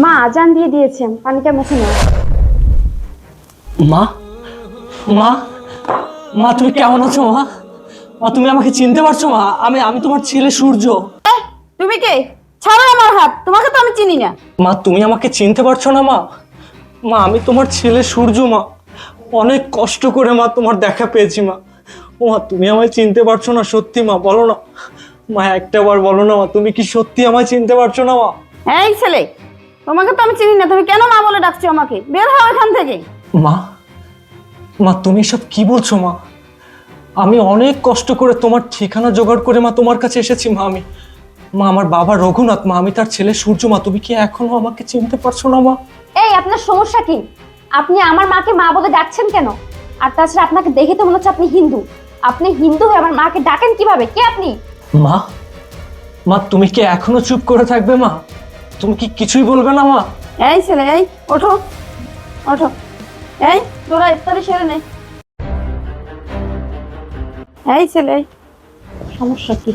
মা আজান দিয়ে দিয়েছেন পানিটা মুখে নাও। মা? মা? মা তুমি কেমন আছো মা? মা তুমি আমাকে চিনতে পারছ মা? আমি আমি তোমার ছেলে সূর্য। তুমি কে? ছাড়ো আমার হাত তোমাকে তো আমি চিনি না। মা তুমি আমাকে চিনতে পারছ না মা? মা আমি তোমার ছেলে সূর্য মা। অনেক কষ্ট করে মা তোমার দেখা পেয়েছি মা। ও মা তুমি আমায় চিনতে পারছ না সত্যি মা বলো না। মা একটা বার বলো না মা তুমি কি সত্যি আমায় চিনতে পারছ না মা? এই ছেলে তোমাকে তো আমি চিনি না তুমি কেন মা বলে ডাকছো আমাকে? বের হও এখান থেকে। মা মা তুমি সব কি বলছো মা? আমি অনেক কষ্ট করে তোমার ঠিকানা জোগাড় করে মা তোমার কাছে এসেছি মা আমি। মা আমার বাবা রঘুনাথ মা আমি তার ছেলে সূর্য মা তুমি কি এখনও আমাকে চিনতে পারছ না মা? এই আপনার সমস্যা কি? আপনি আমার মাকে মা বলে ডাকছেন কেন? আর তাছাড়া আপনাকে দেখে তো মনে হচ্ছে আপনি হিন্দু। আপনি হিন্দু হয়ে আমার মাকে ডাকেন কীভাবে? কে আপনি? মা মা তুমি কি এখনও চুপ করে থাকবে মা? তুমি কি কিছুই বলবে না মা? এই ছেলে এই ওঠো ওঠো। এই তোরা ইফতারি সেরে নে। এই ছেলে সমস্যা কি?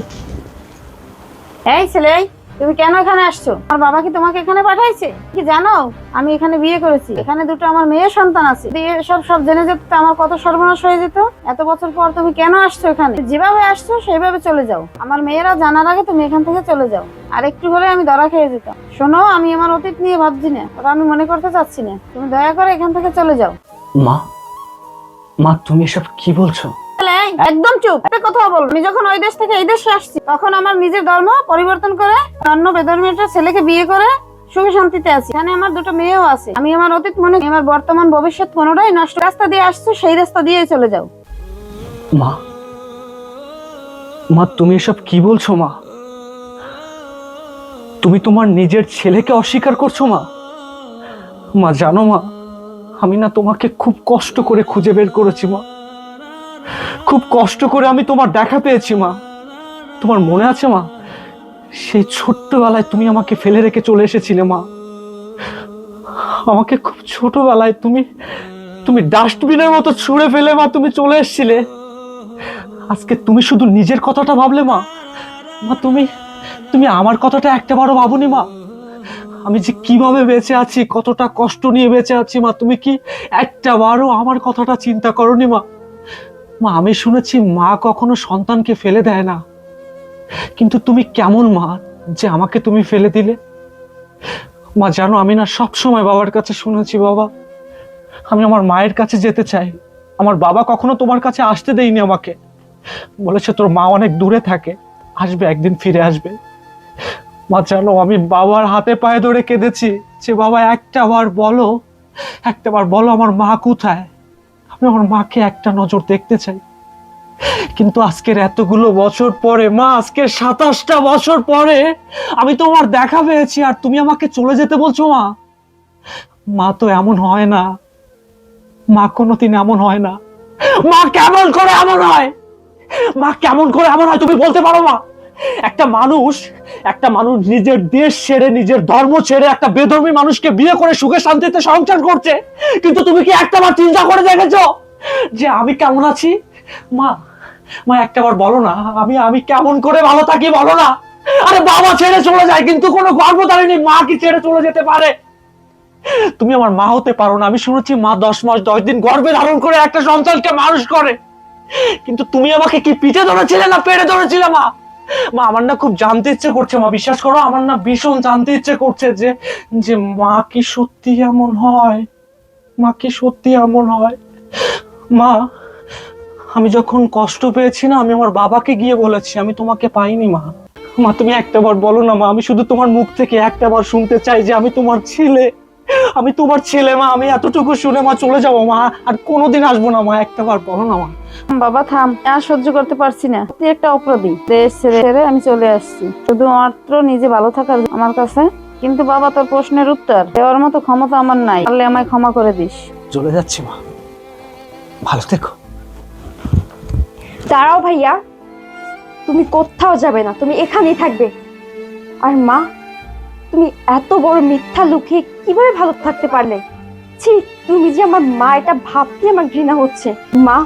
এই ছেলে এই, তুমি কেন এখানে আসছো? আমার বাবা কি তোমাকে এখানে পাঠাইছে? কি জানো? আমি এখানে বিয়ে করেছি। এখানে দুটো আমার মেয়ে সন্তান আছে। সব সব জেনে যেত আমার কত সর্বনাশ হয়ে যেত। এত বছর পর তুমি কেন আসছো এখানে? যেভাবে আসছো, সেইভাবে চলে যাও। আমার মেয়েরা জানার আগে তুমি এখান থেকে চলে যাও। আর একটু হলে আমি ধরা খেয়ে যেতাম। শোনো, আমি আমার অতীত নিয়ে ভাবছি না। ওটা আমি মনে করতে চাচ্ছি না। তুমি দয়া করে এখান থেকে চলে যাও। মা? মা, তুমি এসব কি বলছো? একদম চুপ। কথা বল আমি যখন ওই দেশ থেকে এই দেশে আসছি, তখন আমার নিজের ধর্ম পরিবর্তন করে অন্য বেধর্মী একটা ছেলেকে বিয়ে করে সুখে শান্তিতে আছি। এখানে আমার দুটো মেয়েও আছে। আমি আমার অতীত মনে আমার বর্তমান ভবিষ্যৎ কোনোটাই নষ্ট রাস্তা দিয়ে আসছো, সেই রাস্তা দিয়ে চলে যাও। মা মা, তুমি এসব কি বলছো, মা? তুমি তোমার নিজের ছেলেকে অস্বীকার করছ, মা? মা, জানো, মা, আমি না তোমাকে খুব কষ্ট করে খুঁজে বের করেছি, মা। খুব কষ্ট করে আমি তোমার দেখা পেয়েছি, মা। তোমার মনে আছে, মা? সেই ছোট্টবেলায় তুমি আমাকে ফেলে রেখে চলে এসেছিলে, মা। আমাকে খুব ছোটবেলায় তুমি তুমি ডাস্টবিনের মতো ছুঁড়ে ফেলে, মা, তুমি চলে এসেছিলে। আজকে তুমি শুধু নিজের কথাটা ভাবলে, মা। মা, তুমি তুমি আমার কথাটা একটাবারও ভাবনি, মা। আমি যে কীভাবে বেঁচে আছি, কতটা কষ্ট নিয়ে বেঁচে আছি, মা, তুমি কি একটা একটাবারও আমার কথাটা চিন্তা করনি, মা? মা, আমি শুনেছি মা কখনো সন্তানকে ফেলে দেয় না। কিন্তু তুমি কেমন মা যে আমাকে তুমি ফেলে দিলে? মা, জানো, আমি না সব সময় বাবার কাছে শুনেছি বাবা। আমি আমার মায়ের কাছে যেতে চাই। আমার বাবা কখনো তোমার কাছে আসতে দেয়নি আমাকে। বলেছে, তোর মা অনেক দূরে থাকে। আসবে, একদিন ফিরে আসবে। মা, জানো, আমি বাবার হাতে পায়ে ধরে কেঁদেছি। যে, বাবা, একটা বার বলো, একটা বার বলো আমার মা কোথায়? আমি আমার মাকে একটা নজর দেখতে চাই। কিন্তু আজকের এতগুলো বছর পরে, মা, আজকের সাতাশটা বছর পরে আমি তোমার দেখা পেয়েছি আর তুমি আমাকে চলে যেতে বলছো, মা। মা তো এমন হয় না। মা কোনোদিন এমন হয় না। মা কেমন করে এমন হয়? মা কেমন করে এমন হয় তুমি বলতে পারো, মা? একটা মানুষ একটা মানুষ নিজের দেশ ছেড়ে, নিজের ধর্ম ছেড়ে একটা বেধর্মী মানুষকে বিয়ে করে সুখে শান্তিতে সংসার করছে। কিন্তু তুমি কি একটা বার চিন্তা করে দেখেছ যে আমি কেমন আছি? মা মা, একটা বার বলো না, আমি আমি কেমন করে ভালো থাকি বলো না। আরে বাবা ছেড়ে চলে যায়, কিন্তু কোনো গর্ভধারী নেই, মা কি ছেড়ে চলে যেতে পারে? তুমি আমার মা হতে পারো না, আমি শুনেছি মা দশ মাস, দশ দিন গর্ভে ধারণ করে একটা সন্তানকে মানুষ করে। কিন্তু তুমি আমাকে কি পিঠে ধরেছিলে না পেড়ে ধরেছিলে, মা? মা, আমার না খুব জানতে ইচ্ছে করছে, মা, বিশ্বাস করো, আমার না ভীষণ জানতে ইচ্ছে করছে যে যে মা কি সত্যি এমন হয়? মা কি সত্যি এমন হয়? মা, আমি যখন কষ্ট পেয়েছি না, আমি আমার বাবাকে গিয়ে বলেছি, আমি তোমাকে পাইনি, মা। মা, তুমি একটা বার বলো না, মা, আমি শুধু তোমার মুখ থেকে একটা বার শুনতে চাই যে আমি তোমার ছেলে। আমি তোমার ছেলে মা আমি এতটুকু শুনে মা চলে যাব মা আর কোনোদিন আসব না মা একটা বার বলো না মা। বাবা থাম আর সহ্য করতে পারছি না। তুই একটা অপরাধী। দেশ ছেড়ে ছেড়ে আমি চলে আসছি। শুধুমাত্র নিজে ভালো থাকার আমার কাছে। কিন্তু বাবা তোর প্রশ্নের উত্তর। দেওয়ার মতো ক্ষমতা আমার নাই। পারলে আমায় ক্ষমা করে দিস। চলে যাচ্ছি মা। ভালো থেকো। দাঁড়াও ভাইয়া। তুমি কোথাও যাবে না। তুমি এখানেই থাকবে। আর মা তুমি এত বড় মিথ্যা লুকিয়ে কীভাবে ভালো থাকতে পারলে? ছি, তুমি যে আমার মা, এটা ভাবতে আমার ঘৃণা হচ্ছে। মা,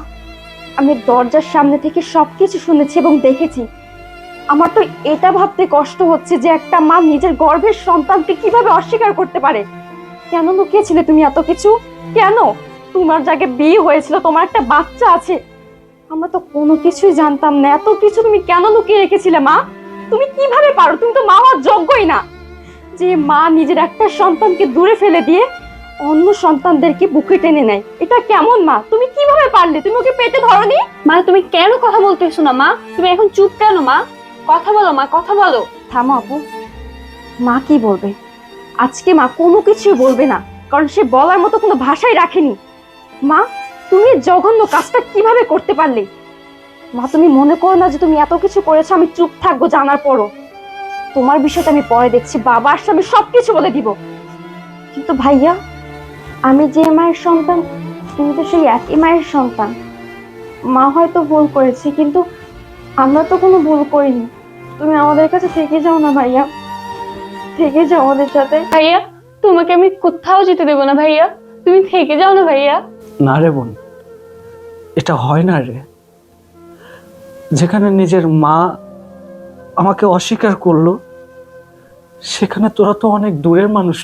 আমি দরজার সামনে থেকে সবকিছু শুনেছি এবং দেখেছি। আমার তো এটা ভাবতে কষ্ট হচ্ছে যে একটা মা নিজের গর্ভের সন্তানকে কীভাবে অস্বীকার করতে পারে? কেন লুকিয়েছিলে তুমি এত কিছু? কেন? তোমার জায়গায় বিয়ে হয়েছিল, তোমার একটা বাচ্চা আছে। আমরা তো কোনো কিছুই জানতাম না। এত কিছু তুমি কেন লুকিয়ে রেখেছিলে, মা? তুমি কীভাবে পারো? তুমি তো মা হওয়ার যোগ্যই না। যে মা নিজের একটা সন্তানকে দূরে ফেলে দিয়ে অন্য সন্তানদেরকে বুকে টেনে নেয়। এটা কেমন মা? তুমি কীভাবে পারলে? তুমি ওকে পেটে ধরনি? মা তুমি কেন কথা বলতেছো না মা? তুমি এখন চুপ কেন মা? কথা বলো মা কথা বলো। থামো আপু। মা কি বলবে? আজকে মা কোনো কিছুই বলবে না কারণ সে বলার মতো কোনো ভাষাই রাখেনি। মা তুমি জঘন্য কাজটা কীভাবে করতে পারলে? মা তুমি মনে করো না যে তুমি এত কিছু করেছ আমি চুপ থাকব জানার পরও। তোমার বিষয়টা আমি পরে দেখছি, বাবা আসলে আমি সব কিছু বলে দিব। কিন্তু ভাইয়া, আমি যে মায়ের সন্তান, তুমি তো সেই একই মায়ের সন্তান। মা হয়তো ভুল করেছে, কিন্তু আমরা তো কোনো ভুল করিনি। তুমি আমাদের কাছে থেকে যাও না ভাইয়া। থেকে যাও আমাদের সাথে। ভাইয়া, তোমাকে আমি কোথাও যেতে দেবো না ভাইয়া। তুমি থেকে যাও না ভাইয়া। না রে বোন, এটা হয় না রে। যেখানে নিজের মা আমাকে অস্বীকার করল। সেখানে তোরা তো অনেক দূরের মানুষ।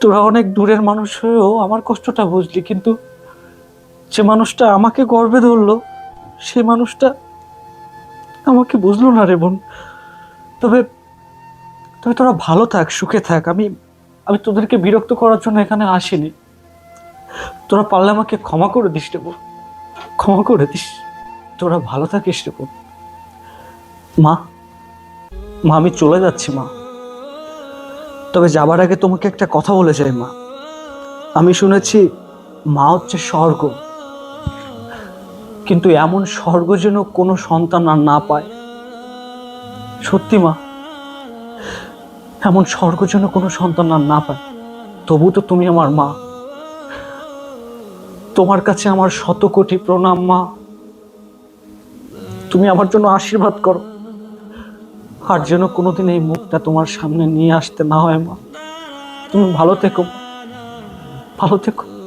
তোরা অনেক দূরের মানুষ হয়েও আমার কষ্টটা বুঝলি, কিন্তু যে মানুষটা আমাকে গর্বে ধরলো, সেই মানুষটা আমাকে বুঝলো না রে বোন। তবে তবে তোরা ভালো থাক, সুখে থাক। আমি আমি তোদেরকে বিরক্ত করার জন্য এখানে আসিনি। তোরা পারলে আমাকে ক্ষমা করে দিস রে বোন। ক্ষমা করে দিস। তোরা ভালো থাকিস রে বোন। মা মা, আমি চলে যাচ্ছি, মা। তবে যাবার আগে তোমাকে একটা কথা বলে যাই, মা। আমি শুনেছি মা হচ্ছে স্বর্গ। কিন্তু এমন স্বর্গ যেন কোনো সন্তান আর না পায়। সত্যি, মা, এমন স্বর্গ যেন কোনো সন্তান আর না পায়। তবু তো তুমি আমার মা। তোমার কাছে আমার শত কোটি প্রণাম, মা। তুমি আমার জন্য আশীর্বাদ করো। আর যেন কোনোদিন এই মুখটা তোমার সামনে নিয়ে আসতে না হয় মা। তুমি ভালো থেকো ভালো থেকো।